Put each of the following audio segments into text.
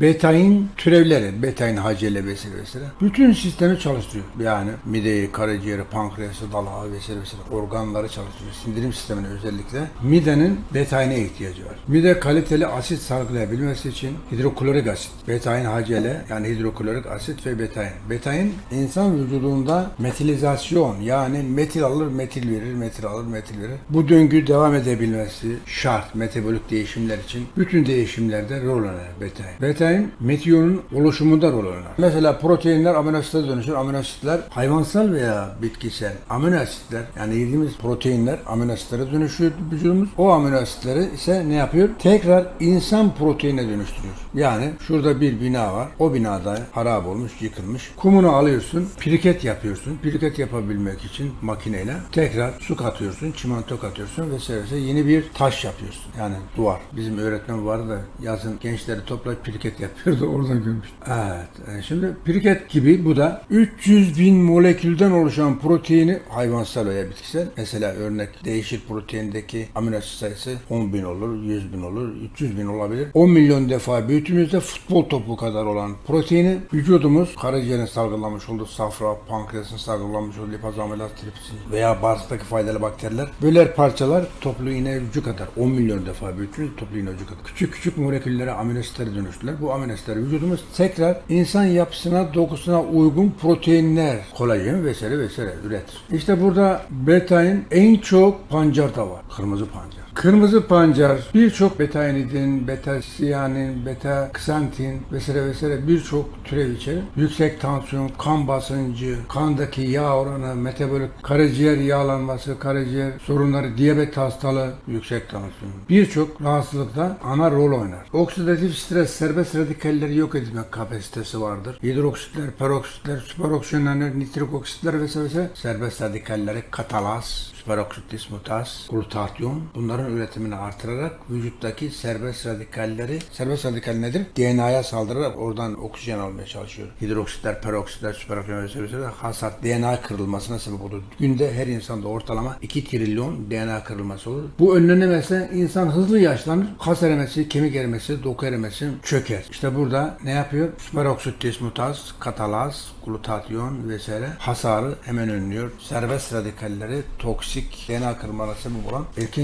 Betain türevleri, betain HCl vesaire vesaire. Bütün sistemi çalıştırıyor. Yani mideyi, karaciğeri, pankreası, dalağı vesaire vesaire organları çalıştırıyor. Sindirim sistemine özellikle midenin betaine ihtiyacı var. Mide kaliteli asit salgılayabilmesi için hidroklorik asit, betain HCl yani hidroklorik asit ve betain. Betain insan vücudunda metilizasyon yani metil alır, metil verir, metil alır, metil verir. Bu döngü devam edebilmesi şart metabolik değişimler için. Bütün değişimlerde rol oynar betain. Betain metiyonun oluşumunda rol oynar. Mesela proteinler amino asitlere dönüşür. Amino asitler hayvansal veya bitkisel amino asitler yani yediğimiz proteinler amino asitlere dönüşüyor vücudumuz. O amino asitleri ise ne yapıyor? Tekrar insan proteine dönüştürüyor. Yani şurada bir bina var. O binada harap olmuş, yıkılmış. Kumunu alıyorsun, piriket yapıyorsun. Piriket yapabilmek için makineyle tekrar su katıyorsun, çimento katıyorsun vesaire yeni bir taş yapıyorsun. Yani duvar. Bizim öğretmen vardı da yazın gençleri toplayıp piriket yapıyordu. Oradan görmüştüm. Evet. e, Şimdi piriket gibi bu da 300 bin molekülden oluşan proteini hayvansal veya bitkisel. Mesela örnek değişir proteindeki amino asit sayısı 10 bin olur, 100 bin olur, 300 bin olabilir. 10 milyon defa büyüttüğümüzde futbol topu kadar olan proteini vücudumuz karaciğerin salgılamış olduğu safra, pankreasın salgılamış olduğu lipaz amilaz tripsin veya bağırsaktaki faydalı bakteriler böler parçalar toplu iğne ucu kadar 10 milyon defa büyüttüğünüz toplu iğne ucu kadar. Küçük küçük moleküllere amino asitlere dönüştüler. Bu amino asitler vücudumuz tekrar insan yapısına, dokusuna uygun proteinler, kolajen vesaire vesaire üretir. İşte burada betain en çok pancarda var. Kırmızı pancar. Kırmızı pancar birçok beta enidin, beta siyanin, beta ksantin vesaire vesaire birçok türev içerir. Yüksek tansiyon, kan basıncı, kandaki yağ oranı, metabolik karaciğer yağlanması, karaciğer sorunları, diyabet hastalığı, yüksek tansiyon. Birçok rahatsızlıkta ana rol oynar. Oksidatif stres, serbest radikalleri yok etme kapasitesi vardır. Hidroksitler, peroksitler, süperoksiyonlar, nitrik oksitler vesaire vesaire serbest radikalleri katalaz, süperoksit dismutaz, glutatyon bunların üretimini artırarak vücuttaki serbest radikalleri, serbest radikal nedir? DNA'ya saldırarak oradan oksijen almaya çalışıyor. Hidroksitler, peroksitler, süperoksitler vesaire hasar DNA kırılmasına sebep olur. Günde her insanda ortalama 2 trilyon DNA kırılması olur. Bu önlenemezse insan hızlı yaşlanır. Kas erimesi, kemik erimesi, doku erimesi çöker. İşte burada ne yapıyor? Süperoksit dismutaz, katalaz, glutatyon vesaire hasarı hemen önlüyor. Serbest radikalleri toksik DNA kırılmalarına sebep olan erken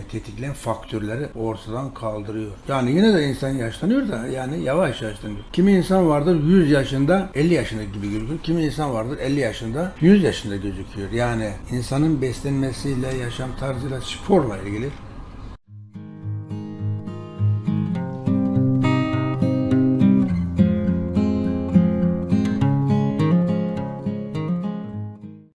yaşlanmayı tetikleyen faktörleri ortadan kaldırıyor. Yani yine de insan yaşlanıyor da yani yavaş yaşlanıyor. Kimi insan vardır 100 yaşında 50 yaşında gibi gözüküyor. Kimi insan vardır 50 yaşında 100 yaşında gözüküyor. Yani insanın beslenmesiyle, yaşam tarzıyla, sporla ilgili